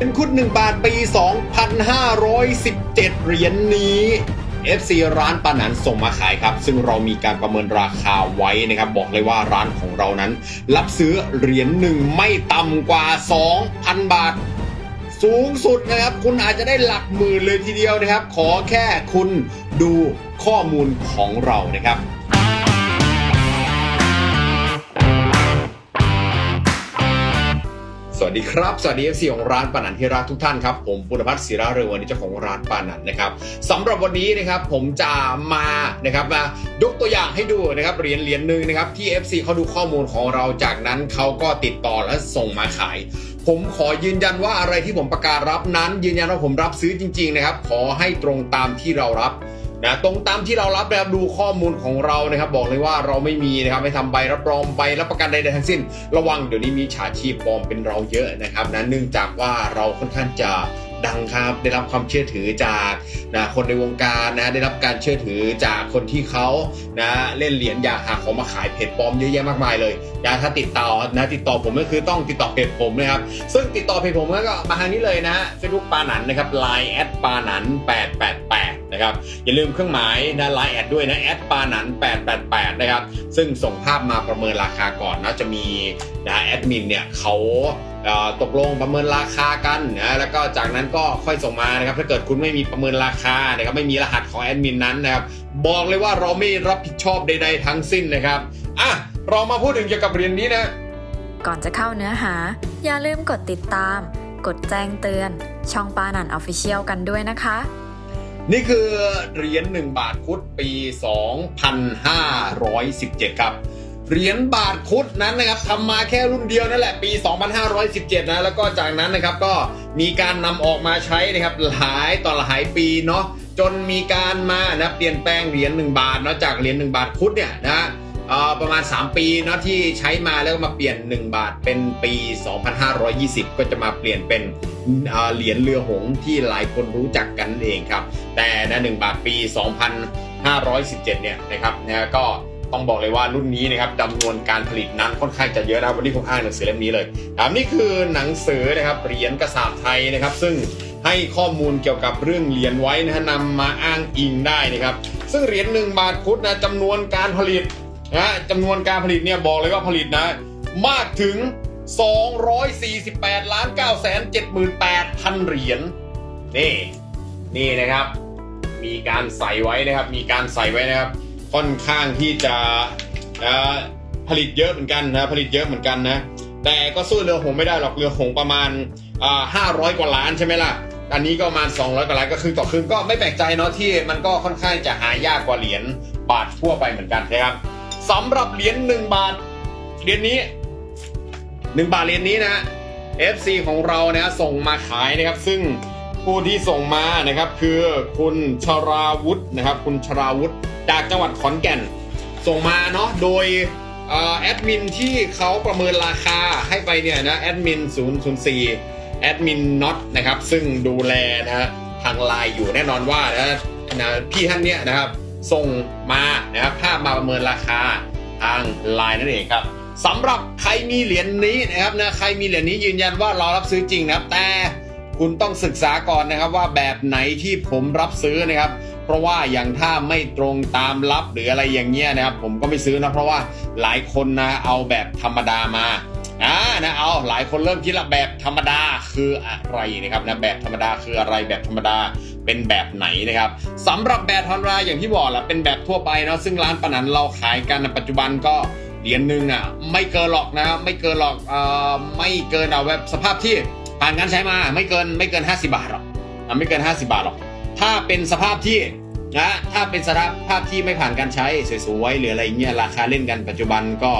เป็นคุด1บาทปี 2517 เหรียญนี้ FC ร้านปานันส่งมาขายครับ ซึ่งเรามีการประเมินราคาไว้นะครับ บอกเลยว่าร้านของเรานั้น รับซื้อเหรียญหนึ่งไม่ต่ำกว่า 2,000 บาท สูงสุดนะครับ คุณอาจจะได้หลักหมื่นเลยทีเดียวนะครับ ขอแค่คุณดูข้อมูลของเรานะครับ สวัสดีครับ สวัสดี FC ของร้านปานันที่รักทุกท่านครับ ผมปุณพัฒน์ศิระเรืองวันนี้เจ้าของร้านปานันนะครับสำหรับวันนี้นะครับผมจะมานะครับมายกตัวอย่างให้ดูนะครับเหรียญเหรียญหนึ่งนะครับที่ FC เขาดูข้อมูลของเราจากนั้นเขาก็ติดต่อและส่งมาขาย ผมขอยืนยันว่าอะไรที่ผมประกาศรับนั้น ยืนยันว่าผมรับซื้อจริง ๆนะครับ ขอให้ตรงตามที่เรารับ นะตรงตามที่เรารับนะครับดูข้อมูลของเรานะครับบอกเลยว่าเราไม่มีนะครับไม่ทำใบรับรองใบรับประกันใดๆทั้งสิ้น ระวังเดี๋ยวนี้มีฉาชีพปลอมเป็นเราเยอะนะครับนะเนื่องจากว่าเราค่อนข้างจะดังครับได้รับความเชื่อถือจากนะคนในวงการนะได้รับการเชื่อถือจากคนที่เขานะเล่นเหรียญอยากหาของมาขายเพจปลอมเยอะแยะมากมายเลยนะถ้าติดต่อนะติดต่อผมก็คือต้องติดต่อเพจผมนะครับซึ่งติดต่อเพจผมก็มาทางนี้เลยนะเฟซบุ๊กปาหนันนะครับ Line แอดปาหนัน888 นะครับ อย่าลืมเครื่องหมายนะไลน์แอดด้วยนะแอดปาหนัน888 นะครับ ซึ่งส่งภาพมาประเมินราคาก่อนนะจะมีนะแอดมินเนี่ยเขาตกลงประเมินราคากันนะแล้วก็จากนั้นก็ค่อยส่งมานะครับถ้าเกิดคุณไม่มีประเมินราคานะครับไม่มีรหัสของแอดมินนั้นนะครับบอกเลยว่าเราไม่รับผิดชอบใดๆทั้งสิ้นนะครับอะเรามาพูดถึงเกี่ยวกับเรียญนี้นะ ก่อนจะเข้าเนื้อหา อย่าลืมกดติดตาม กดแจ้งเตือน ช่องปานันออฟฟิเชียลกันด้วยนะคะ นี่คือเหรียญ1บาทคุดปี 2517 ครับเหรียญบาทคุดนั้นนะครับทำมาแค่รุ่นเดียวนั่นแหละปี 2517 นะแล้วก็จากนั้นนะครับก็มีการนำออกมาใช้นะครับหลายต่อหลายปีเนาะจนมีการมานะเปลี่ยนแปลงเหรียญ1บาทเนาะจากเหรียญ1บาทคุดเนี่ยนะ ประมาณ 3 ปีเนาะที่ใช้มาแล้วก็มาเปลี่ยน 1 บาทเป็นปี 2520 ก็จะมาเปลี่ยนเป็นเหรียญเรือหงส์ที่หลายคนรู้จักกันนั่นเองครับ แต่นะ1บาทปี 2517 เนี่ยนะครับนะก็ต้องบอกเลยว่ารุ่นนี้นะครับจำนวนการผลิตนั้นค่อนข้างจะเยอะนะวันนี้ผมอ้างหนังสือเล่มนี้เลยครับนี่คือหนังสือนะครับเหรียญกระสาบไทยนะครับ ซึ่งให้ข้อมูลเกี่ยวกับเรื่องเหรียญไว้นะฮะนำมาอ้างอิงได้นะครับ ซึ่งเหรียญหนึ่งบาทพุทธนะจำนวนการผลิต นะจำนวนการผลิตเนี่ยบอกเลยว่าผลิตนะ มากถึง 248ล้าน9 7 8พันเหรียญนี่นี่นะครับ มีการใส่ไว้นะครับ มีการใส่ไว้นะครับ ค่อนข้างที่จะนะผลิตเยอะเหมือนกันนะผลิตเยอะเหมือนกันนะ แต่ก็สู้เรือหงไม่ได้หรอกเรือหงประมาณห้าร้อยกว่าล้านใช่ไหมล่ะอันนี้ก็ประมาณ 200กว่าล้านก็ครึ่งต่อครึ่งก็ไม่แปลกใจเนาะที่มันก็ค่อนข้างจะหายากกว่าเหรียญบาททั่วไปเหมือนกันนะครับ สำหรับเหรียญ1บาทเหรียญนี้1บาทเหรียญนี้นะ FC ของเรานะส่งมาขายนะครับ ซึ่งผู้ที่ส่งมานะครับ คือคุณชราวุฒินะครับ คุณชราวุฒิจากจังหวัดขอนแก่น ส่งมาเนาะโดยอแอดมินที่เขาประเมินราคาให้ไปเนี่ยนะแอดมิน004แอดมินน็อตนะครับ ซึ่งดูแลนะฮะทางไลน์อยู่แน่นอนว่านะนะพี่ท่านเนี่ยนะครับ ส่งมานะครับภาพมาประเมินราคาทางไลน์นั่นเองครับสำหรับใครมีเหรียญนี้นะครับนะใครมีเหรียญนี้ยืนยันว่าเรารับซื้อจริงนะครับ แต่คุณต้องศึกษาก่อนนะครับว่าแบบไหนที่ผมรับซื้อนะครับ เพราะว่าอย่างถ้าไม่ตรงตามรับหรืออะไรอย่างเงี้ยนะครับ ผมก็ไม่ซื้อนะเพราะว่าหลายคนนะเอาแบบธรรมดามาอ่านะเอาหลายคนเริ่มคิดละแบบธรรมดาคืออะไรนะครับนะแบบธรรมดาคืออะไรแบบธรรมดา เป็นแบบไหนนะครับสำหรับแบบธรราอย่างที่บอกแหละเป็นแบบทั่วไปเนาะซึ่งร้านปนันเราขายกันนปัจจุบันก็เหรียญหนึ่งอะไม่เกินหรอกนะไม่เกินหรอกเอ่อไม่เกินเอาแบบสภาพที่ผ่านการใช้มาไม่เกินไม่เกิน 50 บาทหรอกไม่เกิน 50 บาทหรอก ถ้าเป็นสภาพที่นะถ้าเป็นสภาพที่ไม่ผ่านการใช้สวยๆหรืออะไรเงี้ยราคาเล่นกันปัจจุบันก็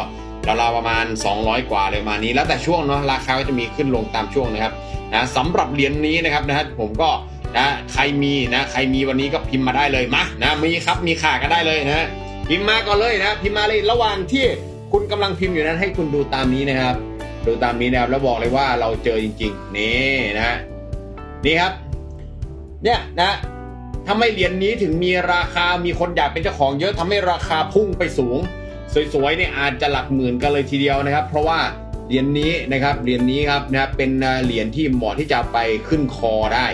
ราวๆประมาณ 200 กว่าเลยมานี้ แล้วแต่ช่วงเนาะราคาก็จะมีขึ้นลงตามช่วงนะครับนะสำหรับเหรียญนี้นะครับนะฮะผมก็ นะใครมีนะใครมีวันนี้ก็พิมพ์มาได้เลยมานะมีครับมีขาก็ได้เลยนะพิมพ์มาก่อนเลยนะพิมพ์มาเลยระหว่างที่คุณกำลังพิมพ์อยู่นั้นให้คุณดูตามนี้นะครับ ดูตามนี้นะครับแล้วบอกเลยว่าเราเจอจริง ๆ นี่นะนี่ครับ เนี่ยนะทำให้เหรียญนี้ถึงมีราคามีคนอยากเป็นเจ้าของเยอะทำให้ราคาพุ่งไปสูง สวยๆเนี่ยอาจจะหลักหมื่นกันเลยทีเดียวนะครับ เพราะว่าเหรียญนี้นะครับเหรียญนี้ครับนะครับเป็นเหรียญที่เหมาะที่จะไปขึ้นคอได้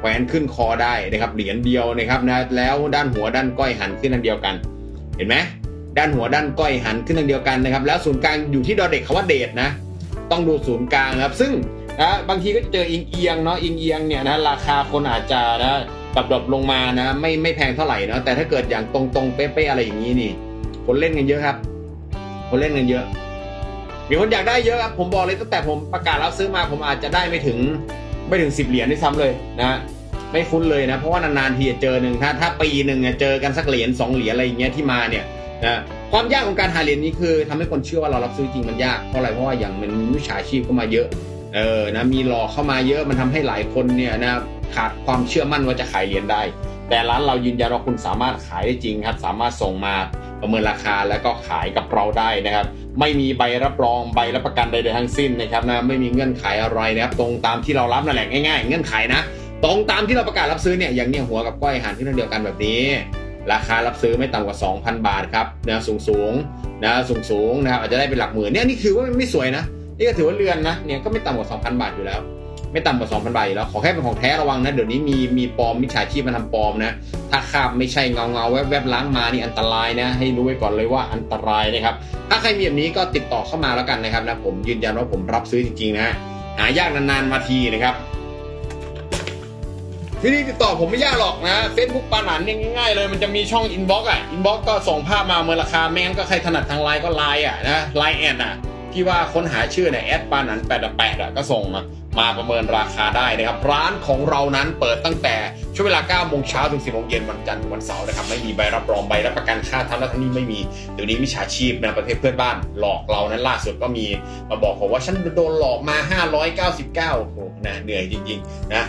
แขวนขึ้นคอได้นะครับเหรียญเดียวนะครับนะแล้วด้านหัวด้านก้อยหันขึ้นอันเดียวกัน เห็นไหมด้านหัวด้านก้อยหันขึ้นอันเดียวกันนะครับ แล้วศูนย์กลางอยู่ที่ดอเด็กคำว่าเดชนะต้องดูศูนย์กลางครับ ซึ่งนะบางทีก็จะเจออิงเอียงเนาะอิงเอียงเนี่ยนะราคาคนอาจจะนะปรับดรอปลงมานะไม่ไม่แพงเท่าไหร่เนาะแต่ถ้าเกิดอย่างตรงๆเป๊ะๆอะไรอย่างนี้นี่ คนเล่นกันเยอะครับ คนเล่นกันเยอะ มีคนอยากได้เยอะครับผมบอกเลยตั้งแต่ผมประกาศรับซื้อมาผมอาจจะได้ไม่ถึง ไม่ถึงสิบเหรียญด้วยซ้ำเลยนะ ไม่คุ้นเลยนะ เพราะว่านานๆทีจะเจอหนึ่งถ้าถ้าปีหนึ่งเจอกันสักเหรียญสองเหรียญอะไรอย่างเงี้ยที่มาเนี่ยนะความยากของการหาเหรียญนี้คือทำให้คนเชื่อว่าเรารับซื้อจริงมันยากเพราะอะไรเพราะว่าอย่างมันมีวิชาชีพเข้ามาเยอะเออนะมีหลอกเข้ามาเยอะมันทำให้หลายคนเนี่ยนะขาดความเชื่อมั่นว่าจะขายเหรียญได้ แต่ร้านเรายืนยันว่าคุณสามารถขายได้จริงครับ สามารถส่งมา ประเมินราคาแล้วก็ขายกับเราได้นะครับ ไม่มีใบรับรองใบรับประกันใดๆทั้งสิ้นนะครับนะไม่มีเงื่อนไขอะไรนะครับตรงตามที่เรารับนั่นแหละง่ายๆ เงื่อนไขนะตรงตามที่เราประกาศรับซื้อเนี่ยอย่างเนี้ยหัวกับก้อยหันที่นั่นเดียวกันแบบนี้ ราคารับซื้อไม่ต่ำกว่า 2,000 บาทครับนะสูงสูงนะสูงสูงนะครับอาจจะได้เป็นหลักหมื่นเนี่ยนี่คือว่าไม่สวยนะ นี่ก็ถือว่าเรือนนะเนี่ยก็ไม่ต่ำกว่า 2,000 บาทอยู่แล้ว ไม่ต่ำกว่า 2,000 บาทอยู่แล้ว ขอแค่เป็นของแท้ระวังนะ เดี๋ยวนี้มีมีปลอมมิจฉาชีพมาทำปลอมนะ ถ้าคาบไม่ใช่เงาเงาแวบแวบล้างมานี่อันตรายนะ ให้รู้ไว้ก่อนเลยว่าอันตรายนะครับ ถ้าใครมีแบบนี้ก็ติดต่อเข้ามาแล้วกันนะครับนะผมยืนยันว่าผมรับซื้อจริงๆนะหายากนานๆมาทีนะครับวิธีติดต่อผมไม่ยากหรอกนะ Facebook ปาหนันเนี่ยง่ายๆเลยมันจะมีช่องอินบ็อกอะอินบ็อกก็ส่งภาพมาเมื่อราคาไม่งั้นก็ใครถนัดทางไลน์ก็ไลน์อะนะไลน์แอดอะที่ว่าค้นหาชื่อเนี่ยแอดปาหนันแปดแปดอะก็ส่งมา มาประเมินราคาได้นะครับ ร้านของเรานั้นเปิดตั้งแต่ช่วงเวลา9โมงเช้าถึง 10โมงเย็นวันจันทร์ถึงวันเสาร์นะครับ ไม่มีใบรับรองใบรับประกันค่าทำและทั้งนี้ไม่มี เดี๋ยวนี้มิจฉาชีพนะประเทศเพื่อนบ้านหลอกเรานั้นล่าสุดก็มีมาบอกผมว่าฉันโดนหลอกมา 599โอ้โหนะเหนื่อยจริงๆนะ